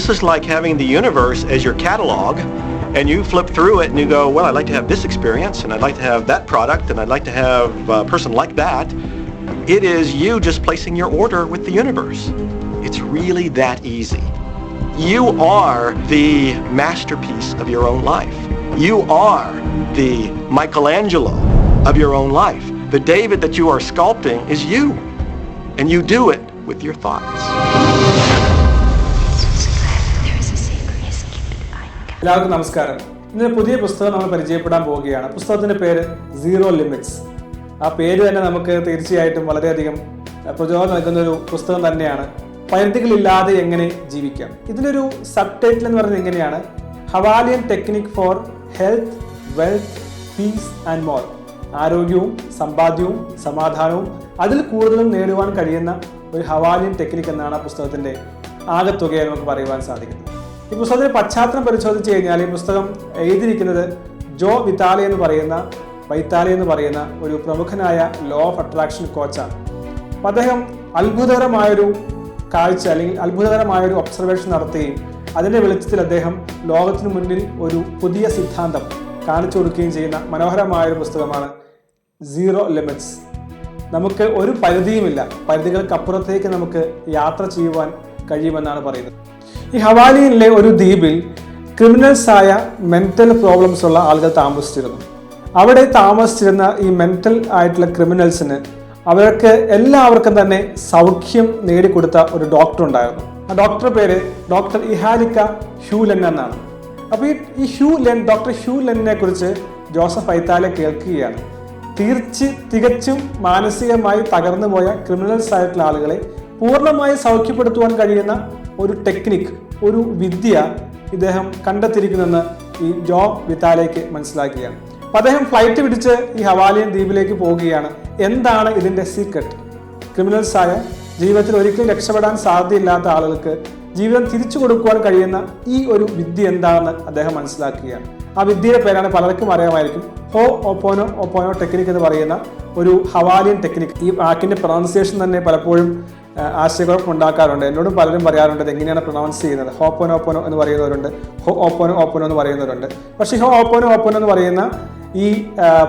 This is like having the universe as your catalog and you flip through it and you go, well, I'd like to have this experience and I'd like to have that product and I'd like to have a person like that. It is you just placing your order with the universe. It's really that easy. You are the masterpiece of your own life. You are the Michelangelo of your own life. The David that you are sculpting is you. And you do it with your thoughts. എല്ലാവർക്കും നമസ്കാരം. ഇന്ന് പുതിയ പുസ്തകം നമ്മൾ പരിചയപ്പെടാൻ പോവുകയാണ്. പുസ്തകത്തിന്റെ പേര് സീറോ ലിമിറ്റ്സ് ആ പേര് തന്നെ നമുക്ക് തീർച്ചയായിട്ടും വളരെയധികം പ്രചോദനം നൽകുന്ന ഒരു പുസ്തകം തന്നെയാണ്. പരിധികളില്ലാതെ എങ്ങനെ ജീവിക്കാം? ഇതിനൊരു സബ് ടൈറ്റിൽ എന്ന് പറയുന്നത് എങ്ങനെയാണ് Hawaiian technique for health wealth peace and more ആരോഗ്യവും സമ്പാദ്യവും സമാധാനവും അതിൽ കൂടുതലും നേടുവാൻ കഴിയുന്ന ഒരു ഹവാലിയൻ ടെക്നിക് എന്നാണ് ആ പുസ്തകത്തിന്റെ ആകത്തുകയായി നമുക്ക് പറയുവാൻ സാധിക്കുന്നത്. ഈ പുസ്തകത്തിന്റെ പശ്ചാത്തലം പരിശോധിച്ച് കഴിഞ്ഞാൽ ഈ പുസ്തകം എഴുതിയിരിക്കുന്നത് ജോ വിത്താലി എന്ന് പറയുന്ന വൈത്താലി എന്ന് പറയുന്ന ഒരു പ്രമുഖനായ ലോ ഓഫ് അട്രാക്ഷൻ കോച്ചാണ് അപ്പം അദ്ദേഹം അത്ഭുതകരമായൊരു കാഴ്ച അല്ലെങ്കിൽ അത്ഭുതകരമായൊരു ഒബ്സർവേഷൻ നടത്തുകയും അതിന്റെ വെളിച്ചത്തിൽ അദ്ദേഹം ലോകത്തിന് മുന്നിൽ ഒരു പുതിയ സിദ്ധാന്തം കാണിച്ചു കൊടുക്കുകയും ചെയ്യുന്ന മനോഹരമായൊരു പുസ്തകമാണ് സീറോ ലിമിറ്റ്സ് നമുക്ക് ഒരു പരിധിയുമില്ല. പരിധികൾക്കപ്പുറത്തേക്ക് നമുക്ക് യാത്ര ചെയ്യുവാൻ കഴിയുമെന്നാണ് പറയുന്നത്. ഈ ഹവാലിയിലെ ഒരു ദ്വീപിൽ ക്രിമിനൽസ് ആയ മെന്റൽ പ്രോബ്ലംസ് ഉള്ള ആളുകൾ താമസിച്ചിരുന്നു. അവിടെ താമസിച്ചിരുന്ന ഈ മെന്റൽ ആയിട്ടുള്ള ക്രിമിനൽസിന് അവർക്ക് എല്ലാവർക്കും തന്നെ സൗഖ്യം നേടിക്കൊടുത്ത ഒരു ഡോക്ടർ ഉണ്ടായിരുന്നു. ആ ഡോക്ടർ പേര് ഡോക്ടർ ഇഹാലിക്ക ഹ്യൂലൻ എന്നാണ്. അപ്പോൾ ഈ ഹ്യൂ ലെൻ ഡോക്ടർ ഹ്യൂ ലെന്നിനെ കുറിച്ച് ജോസഫ് ഐത്താലെ കേൾക്കുകയാണ്. തീർച്ച തികച്ചും മാനസികമായി തകർന്നു പോയ ക്രിമിനൽസ് ആയിട്ടുള്ള ആളുകളെ പൂർണമായി സൗഖ്യപ്പെടുത്തുവാൻ കഴിയുന്ന ഒരു ടെക്നിക് ഒരു വിദ്യ ഇദ്ദേഹം കണ്ടെത്തിയിരിക്കുന്നെന്ന് ഈ ജോ വിത്താലേക്ക് മനസ്സിലാക്കുകയാണ്. അപ്പം അദ്ദേഹം ഫ്ലൈറ്റ് പിടിച്ച് ഈ ഹവാലിയൻ ദ്വീപിലേക്ക് പോവുകയാണ്. എന്താണ് ഇതിന്റെ സീക്രട്ട് ക്രിമിനൽസായ ജീവിതത്തിൽ ഒരിക്കലും രക്ഷപ്പെടാൻ സാധ്യതയില്ലാത്ത ആളുകൾക്ക് ജീവിതം തിരിച്ചു കൊടുക്കുവാൻ കഴിയുന്ന ഈ ഒരു വിദ്യ എന്താണെന്ന് അദ്ദേഹം മനസ്സിലാക്കുകയാണ്. ആ വിദ്യയുടെ പേരാണ് പലർക്കും അറിയാമായിരിക്കും. ഹോ ഒപ്പോനോ ഒപ്പോനോ ടെക്നിക് എന്ന് പറയുന്ന ഒരു ഹവാലിയൻ ടെക്നിക് ഈ വാക്കിന്റെ പ്രൊണൗൺസിയേഷൻ തന്നെ പലപ്പോഴും ആശയക്കുഴപ്പം ഉണ്ടാക്കാറുണ്ട്. എന്നോടും പലരും പറയാറുണ്ട് എങ്ങനെയാണ് പ്രൊണൗൺസ് ചെയ്യുന്നത്. ഹോപ്പോനോ ഓപ്പോനോ എന്ന് പറയുന്നവരുണ്ട്. ഹോ ഓപ്പോനോ ഓപ്പോനോ എന്ന് പറയുന്നവരുണ്ട്. പക്ഷേ ഹോ ഓപ്പോനോ ഓപ്പോനോ എന്ന് പറയുന്ന ഈ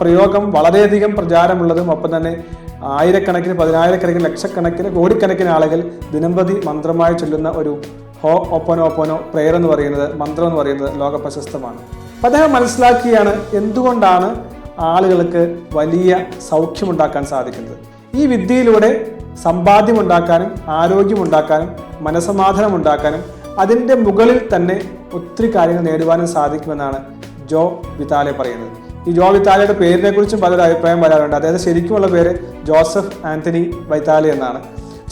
പ്രയോഗം വളരെയധികം പ്രചാരമുള്ളതും ഒപ്പം തന്നെ ആയിരക്കണക്കിന് പതിനായിരക്കണക്കിന് ലക്ഷക്കണക്കിന് കോടിക്കണക്കിന് ആളുകൾ ദിനംപ്രതി മന്ത്രമായി ചൊല്ലുന്ന ഒരു ഹോ ഓപ്പോനോ ഓപ്പോനോ പ്രെയർ എന്ന് പറയുന്നത് മന്ത്രം എന്ന് പറയുന്നത് ലോക പ്രശസ്തമാണ്. അദ്ദേഹം മനസ്സിലാക്കിയാണ് എന്തുകൊണ്ടാണ് ആളുകൾക്ക് വലിയ സൗഖ്യമുണ്ടാക്കാൻ സാധിക്കുന്നത്. ഈ വിദ്യയിലൂടെ സമ്പാദ്യമുണ്ടാക്കാനും ആരോഗ്യമുണ്ടാക്കാനും മനസമാധാനമുണ്ടാക്കാനും അതിന്റെ മുകളിൽ തന്നെ ഒത്തിരി കാര്യങ്ങൾ നേടുവാനും സാധിക്കുമെന്നാണ് ജോ വിതാലെ പറയുന്നത്. ഈ ജോ വിതാലയുടെ പേരിനെ കുറിച്ചും പലരും അഭിപ്രായം വരാറുണ്ട്. അതായത് ശരിക്കുമുള്ള പേര് ജോസഫ് ആന്റണി വൈത്താലി എന്നാണ്.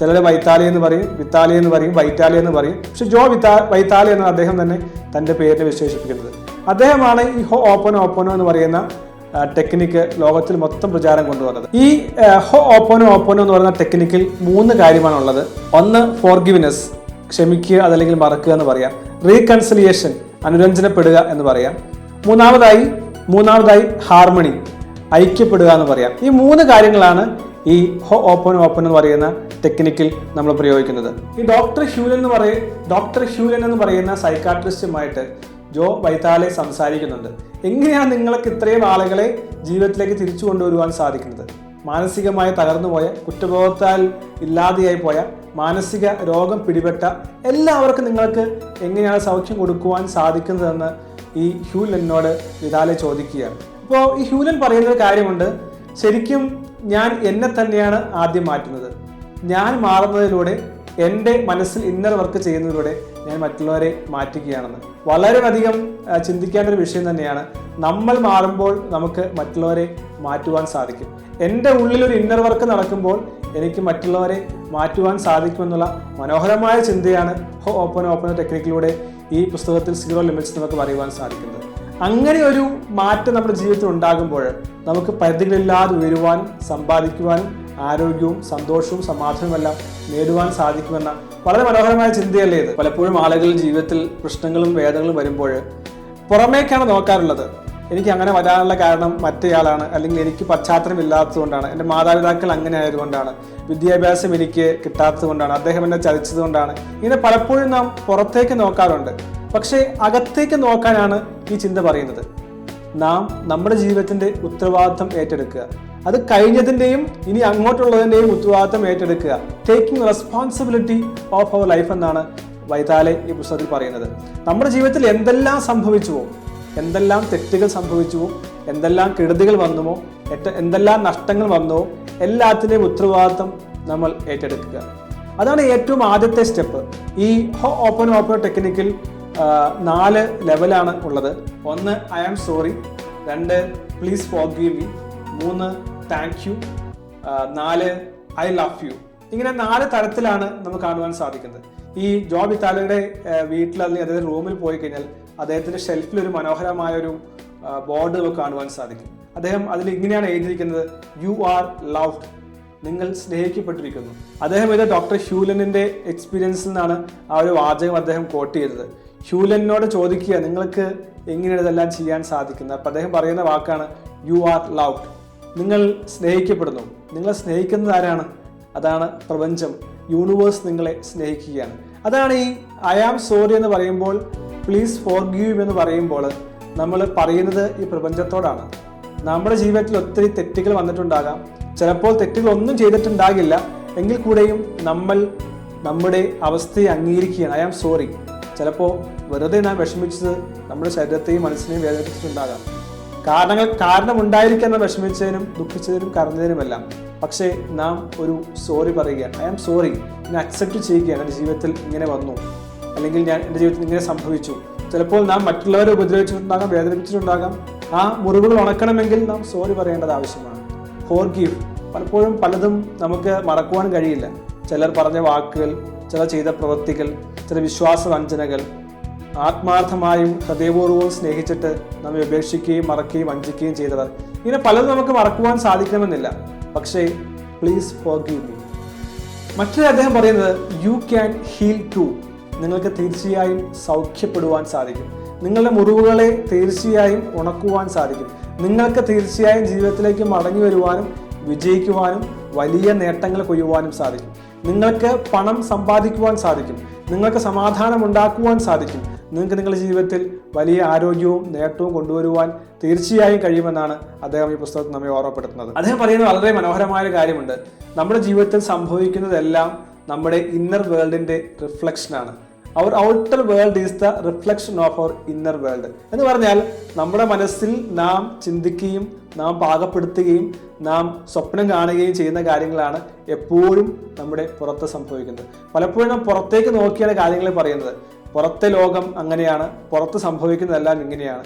ചിലർ വൈത്താലി എന്ന് പറയും വിത്താലി എന്ന് പറയും വൈറ്റാലി എന്ന് പറയും. പക്ഷെ ജോ വിത്താ വൈത്താലി എന്നാണ് അദ്ദേഹം തന്നെ തന്റെ പേരിനെ വിശേഷിപ്പിക്കുന്നത്. അദ്ദേഹമാണ് ഈ ഹോ ഓപ്പനോ ഓപ്പനോ എന്ന് പറയുന്ന ടെക്നിക്ക് ലോകത്തിൽ മൊത്തം പ്രചാരം കൊണ്ടുവന്നത്. ഈ ഹോ ഓപ്പനോ ഓപ്പനോ എന്ന് പറയുന്ന ടെക്നിക്കിൽ മൂന്ന് കാര്യമാണുള്ളത്. ഒന്ന് ഫോർഗിവിനെസ് ക്ഷമിക്കുക അതല്ലെങ്കിൽ മറക്കുക എന്ന് പറയാം. റീകൺസിലിയേഷൻ അനുരഞ്ജനപ്പെടുക എന്ന് പറയാം. മൂന്നാമതായി മൂന്നാമതായി ഹാർമണി ഐക്യപ്പെടുക എന്ന് പറയാം. ഈ മൂന്ന് കാര്യങ്ങളാണ് ഈ ഹോ ഓപ്പൺ ഓപ്പൺ എന്ന് പറയുന്ന ടെക്നിക്കിൽ നമ്മൾ പ്രയോഗിക്കുന്നത്. ഈ ഡോക്ടർ ഹ്യൂലൻ എന്ന് പറയ ഡോക്ടർ ഹ്യൂലൻ എന്ന് പറയുന്ന സൈക്കാട്രിസ്റ്റുമായിട്ട് ജോ വൈത്താലെ സംസാരിക്കുന്നുണ്ട്. എങ്ങനെയാണ് നിങ്ങൾക്ക് ഇത്രയും ആളുകളെ ജീവിതത്തിലേക്ക് തിരിച്ചു കൊണ്ടുവരുവാൻ സാധിക്കുന്നത്? മാനസികമായി തകർന്നുപോയ കുറ്റബോധത്താൽ ഇല്ലാതെയായി പോയ മാനസിക രോഗം പിടിപെട്ട എല്ലാവർക്കും നിങ്ങൾക്ക് എങ്ങനെയാണ് സൗഖ്യം കൊടുക്കുവാൻ സാധിക്കുന്നതെന്ന് ഈ ഹ്യൂലനോട് വിതാലെ ചോദിക്കുകയാണ്. അപ്പോൾ ഈ ഹ്യൂലൻ പറയുന്ന ഒരു കാര്യമുണ്ട്. ശരിക്കും ഞാൻ എന്നെ തന്നെയാണ് ആദ്യം മാറ്റുന്നത്. ഞാൻ മാറുന്നതിലൂടെ എന്റെ മനസ്സിൽ ഇന്നർ വർക്ക് ചെയ്യുന്നതിലൂടെ ഞാൻ മറ്റുള്ളവരെ മാറ്റുകയാണെന്ന്. വളരെയധികം ചിന്തിക്കേണ്ട ഒരു വിഷയം തന്നെയാണ്. നമ്മൾ മാറുമ്പോൾ നമുക്ക് മറ്റുള്ളവരെ മാറ്റുവാൻ സാധിക്കും. എന്റെ ഉള്ളിൽ ഒരു ഇന്നർ വർക്ക് നടക്കുമ്പോൾ എനിക്ക് മറ്റുള്ളവരെ മാറ്റുവാൻ സാധിക്കുമെന്നുള്ള മനോഹരമായ ചിന്തയാണ് ഹോ ഓപ്പൺ ഓപ്പൺ ടെക്നിക്കിലൂടെ ഈ പുസ്തകത്തിൽ സീറോ ലിമിറ്റ്സ് നമുക്ക് പറയുവാൻ സാധിക്കുന്നത്. അങ്ങനെ ഒരു മാറ്റം നമ്മുടെ ജീവിതത്തിൽ ഉണ്ടാകുമ്പോൾ നമുക്ക് പരിധികളില്ലാതെ ഉയരുവാനും സമ്പാദിക്കുവാനും ആരോഗ്യവും സന്തോഷവും സമാധാനവുമെല്ലാം നേടുവാൻ സാധിക്കുമെന്ന വളരെ മനോഹരമായ ചിന്തയല്ലേ ഇത്. പലപ്പോഴും ആളുകൾ ജീവിതത്തിൽ പ്രശ്നങ്ങളും വേദനകളും വരുമ്പോൾ പുറമേക്കാണ് നോക്കാറുള്ളത്. എനിക്ക് അങ്ങനെ വരാനുള്ള കാരണം മറ്റേയാളാണ്. അല്ലെങ്കിൽ എനിക്ക് പശ്ചാത്തലം ഇല്ലാത്തതുകൊണ്ടാണ്. എന്റെ മാതാപിതാക്കൾ അങ്ങനെ ആയതുകൊണ്ടാണ്. വിദ്യാഭ്യാസം എനിക്ക് കിട്ടാത്തതുകൊണ്ടാണ്. അദ്ദേഹം എന്നെ ചതിച്ചത് കൊണ്ടാണ് ഇങ്ങനെ പലപ്പോഴും നാം പുറത്തേക്ക് നോക്കാറുണ്ട്. പക്ഷേ അകത്തേക്ക് നോക്കാനാണ് ഈ ചിന്ത പറയുന്നത്. നാം നമ്മുടെ ജീവിതത്തിന്റെ ഉത്തരവാദിത്വം ഏറ്റെടുക്കുക. അത് കഴിഞ്ഞതിന്റെയും ഇനി അങ്ങോട്ടുള്ളതിന്റെയും ഉത്തരവാദിത്തം ഏറ്റെടുക്കുക. Taking responsibility of our life എന്നാണ് വൈതാലെ ഈ പുസ്തകത്തിൽ പറയുന്നത്. നമ്മുടെ ജീവിതത്തിൽ എന്തെല്ലാം സംഭവിച്ചുവോ എന്തെല്ലാം തെറ്റുകൾ സംഭവിച്ചുവോ എന്തെല്ലാം കെടുതികൾ വന്നുവോ എന്തെല്ലാം നഷ്ടങ്ങൾ വന്നുവോ എല്ലാത്തിന്റെയും ഉത്തരവാദിത്തം നമ്മൾ ഏറ്റെടുക്കുക. അതാണ് ഏറ്റവും ആദ്യത്തെ സ്റ്റെപ്പ്. ഈ ഹോ ഓപ്പൺ ഓപ്പൺ ടെക്നിക്കിൽ നാല് ലെവലാണ് ഉള്ളത്. ഒന്ന് ഐ ആം സോറി രണ്ട് പ്ലീസ് ഫോർ ഗീവ് മീ മൂന്ന് താങ്ക് യു നാല് ഐ ലവ് യു ഇങ്ങനെ നാല് തരത്തിലാണ് നമുക്ക് കാണുവാൻ സാധിക്കുന്നത്. ഈ ജോബ് ഇത്താലയുടെ വീട്ടിൽ അല്ലെങ്കിൽ അദ്ദേഹം റൂമിൽ പോയി കഴിഞ്ഞാൽ അദ്ദേഹത്തിന്റെ ഷെൽഫിൽ ഒരു മനോഹരമായ ഒരു ബോർഡ് നമുക്ക് കാണുവാൻ സാധിക്കും. അദ്ദേഹം അതിൽ ഇങ്ങനെയാണ് എഴുതിയിരിക്കുന്നത് യു ആർ ലവ്ഡ് നിങ്ങൾ സ്നേഹിക്കപ്പെട്ടിരിക്കുന്നു. അദ്ദേഹം ഇത് ഡോക്ടർ ഹ്യൂലനിന്റെ എക്സ്പീരിയൻസിൽ നിന്നാണ് ആ ഒരു വാചകം അദ്ദേഹം കോട്ട് ചെയ്തത്. ഹ്യൂലനോട് ചോദിക്കുക നിങ്ങൾക്ക് എങ്ങനെയാണ് ഇതെല്ലാം ചെയ്യാൻ സാധിക്കുന്നത്? അപ്പൊ അദ്ദേഹം പറയുന്ന വാക്കാണ് യു ആർ ലവ്ഡ് നിങ്ങൾ സ്നേഹിക്കപ്പെടുന്നു. നിങ്ങളെ സ്നേഹിക്കുന്നത് ആരാണ്? അതാണ് പ്രപഞ്ചം. യൂണിവേഴ്സ് നിങ്ങളെ സ്നേഹിക്കുകയാണ്. അതാണ് ഈ ഐ ആം സോറി എന്ന് പറയുമ്പോൾ പ്ലീസ് ഫോർ ഗീവ് എന്ന് പറയുമ്പോൾ നമ്മൾ പറയുന്നത് ഈ പ്രപഞ്ചത്തോടാണ്. നമ്മുടെ ജീവിതത്തിൽ ഒത്തിരി തെറ്റുകൾ വന്നിട്ടുണ്ടാകാം. ചിലപ്പോൾ തെറ്റുകൾ ഒന്നും ചെയ്തിട്ടുണ്ടാകില്ല. എങ്കിൽ കൂടെയും നമ്മൾ നമ്മുടെ അവസ്ഥയെ അംഗീകരിക്കുകയാണ്. I am sorry. ചിലപ്പോൾ വെറുതെ നാം വിഷമിച്ചത് നമ്മുടെ ശരീരത്തെയും മനസ്സിനെയും വേദനിപ്പിച്ചിട്ടുണ്ടാകാം. കാരണങ്ങൾ കാരണമുണ്ടായിരിക്കുന്ന വിഷമിച്ചതിനും ദുഃഖിച്ചതിനും കരഞ്ഞതിനുമെല്ലാം. പക്ഷേ നാം ഒരു സോറി പറയുക ഐ ആം സോറി ഞാൻ അക്സെപ്റ്റ് ചെയ്യുകയാണ്. എന്റെ ജീവിതത്തിൽ ഇങ്ങനെ വന്നു. അല്ലെങ്കിൽ ഞാൻ എന്റെ ജീവിതത്തിൽ ഇങ്ങനെ സംഭവിച്ചു. ചിലപ്പോൾ നാം മറ്റുള്ളവരെ ഉപദ്രവിച്ചിട്ടുണ്ടാകാം വേദനിപ്പിച്ചിട്ടുണ്ടാകാം. ആ മുറിവുകൾ ഉണക്കണമെങ്കിൽ നാം സോറി പറയേണ്ടത് ആവശ്യമാണ്. ഫോർ ഗീവ് പലപ്പോഴും പലതും നമുക്ക് മറക്കുവാൻ കഴിയില്ല. ചിലർ പറഞ്ഞ വാക്കുകൾ ചിലർ ചെയ്ത പ്രവൃത്തികൾ ചില വിശ്വാസ വഞ്ചനകൾ ആത്മാർത്ഥമായും ഹൃദയപൂർവവും സ്നേഹിച്ചിട്ട് നമ്മെ ഉപേക്ഷിക്കുകയും മറക്കുകയും വഞ്ചിക്കുകയും ചെയ്തവർ ഇങ്ങനെ പലതും നമുക്ക് മറക്കുവാൻ സാധിക്കണമെന്നില്ല. പക്ഷേ പ്ലീസ് ഫോർഗീവ് മീ മറ്റൊരു അദ്ദേഹം പറയുന്നത് യു ക്യാൻ ഹീൽ ടു നിങ്ങൾക്ക് തീർച്ചയായും സൗഖ്യപ്പെടുവാൻ സാധിക്കും. നിങ്ങളുടെ മുറിവുകളെ തീർച്ചയായും ഉണക്കുവാൻ സാധിക്കും. നിങ്ങൾക്ക് തീർച്ചയായും ജീവിതത്തിലേക്ക് മടങ്ങി വരുവാനും വിജയിക്കുവാനും വലിയ നേട്ടങ്ങൾ കൊയ്യുവാനും സാധിക്കും. നിങ്ങൾക്ക് പണം സമ്പാദിക്കുവാൻ സാധിക്കും. നിങ്ങൾക്ക് സമാധാനം ഉണ്ടാക്കുവാൻ സാധിക്കും. നിങ്ങൾക്ക് നിങ്ങളുടെ ജീവിതത്തിൽ വലിയ ആരോഗ്യവും നേട്ടവും കൊണ്ടുവരുവാൻ തീർച്ചയായും കഴിയുമെന്നാണ് അദ്ദേഹം ഈ പുസ്തകത്തിൽ നമ്മെ ഓർമ്മപ്പെടുത്തുന്നത്. അദ്ദേഹം പറയുന്ന വളരെ മനോഹരമായ ഒരു കാര്യമുണ്ട്. നമ്മുടെ ജീവിതത്തിൽ സംഭവിക്കുന്നതെല്ലാം നമ്മുടെ ഇന്നർ വേൾഡിന്റെ റിഫ്ലക്ഷനാണ് our outer world is the reflection of our inner world എന്ന് പറഞ്ഞാൽ നമ്മുടെ മനസ്സിൽ നാം ചിന്തിക്കുകയും നാം പാകപ്പെടുത്തുകയും നാം സ്വപ്നം കാണുകയും ചെയ്യുന്ന കാര്യങ്ങളാണ് എപ്പോഴും നമ്മുടെ പുറത്ത് സംഭവിക്കുന്നത്. പലപ്പോഴും നാം പുറത്തേക്ക് നോക്കിയാണ് കാര്യങ്ങൾ പറയുന്നത്. പുറത്തെ ലോകം അങ്ങനെയാണ് പുറത്ത് സംഭവിക്കുന്നതെല്ലാം ഇങ്ങനെയാണ്.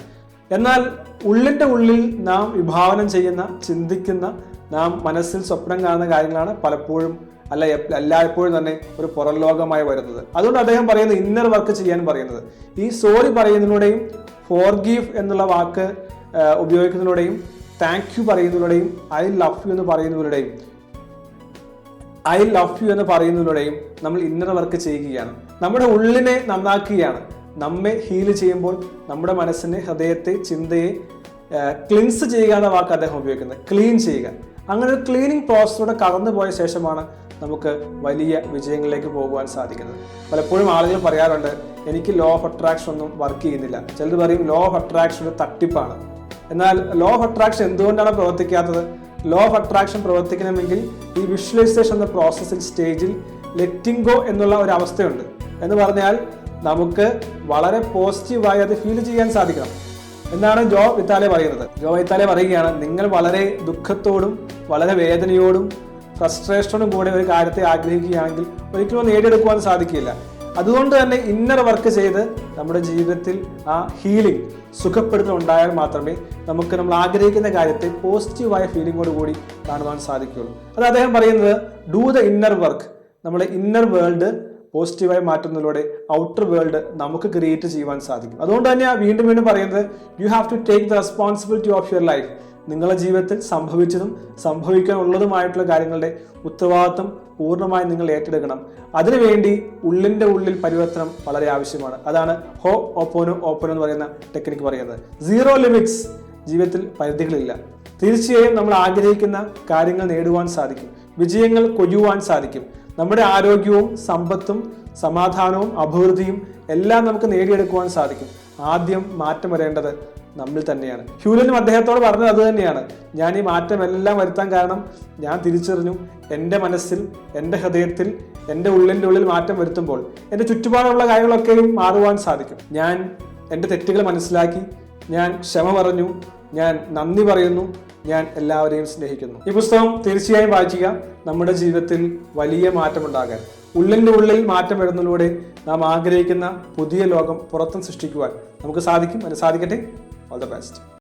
എന്നാൽ ഉള്ളിന്റെ ഉള്ളിൽ നാം വിഭാവനം ചെയ്യുന്ന ചിന്തിക്കുന്ന നാം മനസ്സിൽ സ്വപ്നം കാണുന്ന കാര്യങ്ങളാണ് പലപ്പോഴും അല്ല എല്ലായ്പ്പോഴും തന്നെ ഒരു പുറം ലോകമായി വരുന്നത്. അതുകൊണ്ട് അദ്ദേഹം പറയുന്നത് ഇന്നർ വർക്ക് ചെയ്യാൻ പറയുന്നത്. ഈ സോറി പറയുന്നതിലൂടെയും ഫോർഗീവ് എന്നുള്ള വാക്ക് ഉപയോഗിക്കുന്നതിലൂടെയും താങ്ക് യു പറയുന്നതിലൂടെയും ഐ ലവ് യു എന്ന് പറയുന്നതിലൂടെയും ഐ ലവ് യു എന്ന് പറയുന്നതിലൂടെയും നമ്മൾ ഇന്നർ വർക്ക് ചെയ്യുകയാണ്. നമ്മുടെ ഉള്ളിനെ നന്നാക്കുകയാണ്. നമ്മെ ഹീൽ ചെയ്യുമ്പോൾ നമ്മുടെ മനസ്സിനെ ഹൃദയത്തെ ചിന്തയെ ക്ലിൻസ് ചെയ്യുക എന്ന വാക്ക് അദ്ദേഹം ഉപയോഗിക്കുന്നത്. ക്ലീൻ ചെയ്യുക. അങ്ങനെ ഒരു ക്ലീനിങ് പ്രോസസ്സിലൂടെ കടന്നു പോയ ശേഷമാണ് നമുക്ക് വലിയ വിജയങ്ങളിലേക്ക് പോകുവാൻ സാധിക്കുന്നത്. പലപ്പോഴും ആളുകൾ പറയാറുണ്ട് എനിക്ക് ലോ ഓഫ് അട്രാക്ഷൻ ഒന്നും വർക്ക് ചെയ്യുന്നില്ല. ചിലർ പറയും ലോ ഓഫ് അട്രാക്ഷൻ ഒരു തട്ടിപ്പാണ്. എന്നാൽ ലോ ഓഫ് അട്രാക്ഷൻ എന്തുകൊണ്ടാണ് പ്രവർത്തിക്കാത്തത്? ലോ ഓഫ് അട്രാക്ഷൻ പ്രവർത്തിക്കണമെങ്കിൽ ഈ വിഷ്വലൈസേഷൻ എന്ന പ്രോസസ്സിൽ സ്റ്റേജിൽ ലെറ്റിംഗ് ഗോ എന്നുള്ള ഒരു അവസ്ഥയുണ്ട്. എന്ന് പറഞ്ഞാൽ നമുക്ക് വളരെ പോസിറ്റീവായി അത് ഫീൽ ചെയ്യാൻ സാധിക്കണം. എന്നാണ് ജോ വിത്താലെ പറയുന്നത്. ജോ വിത്താലെ പറയുകയാണ് നിങ്ങൾ വളരെ ദുഃഖത്തോടും വളരെ വേദനയോടും ഫ്രസ്ട്രേഷനോടും കൂടെ ഒരു കാര്യത്തെ ആഗ്രഹിക്കുകയാണെങ്കിൽ ഒരിക്കലും നേടിയെടുക്കുവാൻ സാധിക്കില്ല. അതുകൊണ്ട് തന്നെ ഇന്നർ വർക്ക് ചെയ്ത് നമ്മുടെ ജീവിതത്തിൽ ആ ഹീലിംഗ് സുഖപ്പെടുത്തൽ ഉണ്ടായാൽ മാത്രമേ നമുക്ക് നമ്മൾ ആഗ്രഹിക്കുന്ന കാര്യത്തെ പോസിറ്റീവായ ഫീലിംഗോട് കൂടി കാണുവാൻ സാധിക്കുകയുള്ളൂ. അത് അദ്ദേഹം പറയുന്നത് ഡു ദ ഇന്നർ വർക്ക് നമ്മുടെ ഇന്നർ വേൾഡ് പോസിറ്റീവായി മാറ്റുന്നതിലൂടെ ഔട്ടർ വേൾഡ് നമുക്ക് ക്രിയേറ്റ് ചെയ്യുവാൻ സാധിക്കും. അതുകൊണ്ട് തന്നെയാണ് വീണ്ടും വീണ്ടും പറയുന്നത് you have to take the responsibility of your life നിങ്ങളുടെ ജീവിതത്തിൽ സംഭവിച്ചതും സംഭവിക്കാനുള്ളതുമായിട്ടുള്ള കാര്യങ്ങളുടെ ഉത്തരവാദിത്വം പൂർണമായി നിങ്ങൾ ഏറ്റെടുക്കണം. അതിനുവേണ്ടി ഉള്ളിന്റെ ഉള്ളിൽ പരിവർത്തനം വളരെ ആവശ്യമാണ്. അതാണ് ഹോ ഓപ്പോനോ ഓപ്പനോ എന്ന് പറയുന്ന ടെക്നിക്ക് പറയുന്നത്. സീറോ ലിമിറ്റ്സ് ജീവിതത്തിൽ പരിധികളില്ല. തീർച്ചയായും നമ്മൾ ആഗ്രഹിക്കുന്ന കാര്യങ്ങൾ നേടുവാൻ സാധിക്കും. വിജയങ്ങൾ കൊയ്യുവാൻ സാധിക്കും. നമ്മുടെ ആരോഗ്യവും സമ്പത്തും സമാധാനവും അഭിവൃദ്ധിയും എല്ലാം നമുക്ക് നേടിയെടുക്കുവാൻ സാധിക്കും. ആദ്യം മാറ്റം വരേണ്ടത് നമ്മിൽ തന്നെയാണ്. ഹ്യൂലനും അദ്ദേഹത്തോട് പറഞ്ഞത് അത് തന്നെയാണ്. ഞാൻ ഈ മാറ്റം എല്ലാം വരുത്താൻ കാരണം ഞാൻ തിരിച്ചറിഞ്ഞു. എന്റെ മനസ്സിൽ എന്റെ ഹൃദയത്തിൽ എന്റെ ഉള്ളിന്റെ ഉള്ളിൽ മാറ്റം വരുത്തുമ്പോൾ എന്റെ ചുറ്റുപാടുള്ള കാര്യങ്ങളൊക്കെയും മാറുവാൻ സാധിക്കും. ഞാൻ എന്റെ തെറ്റുകൾ മനസ്സിലാക്കി. ഞാൻ ക്ഷമ പറഞ്ഞു. ഞാൻ നന്ദി പറയുന്നു. ഞാൻ എല്ലാവരെയും സ്നേഹിക്കുന്നു. ഈ പുസ്തകം തീർച്ചയായും വായിക്കുക. നമ്മുടെ ജീവിതത്തിൽ വലിയ മാറ്റമുണ്ടാകാൻ ഉള്ളിന്റെ ഉള്ളിൽ മാറ്റം വരുന്നതിലൂടെ നാം ആഗ്രഹിക്കുന്ന പുതിയ ലോകം പുറത്തും സൃഷ്ടിക്കുവാൻ നമുക്ക് സാധിക്കും. അത് സാധിക്കട്ടെ? All the best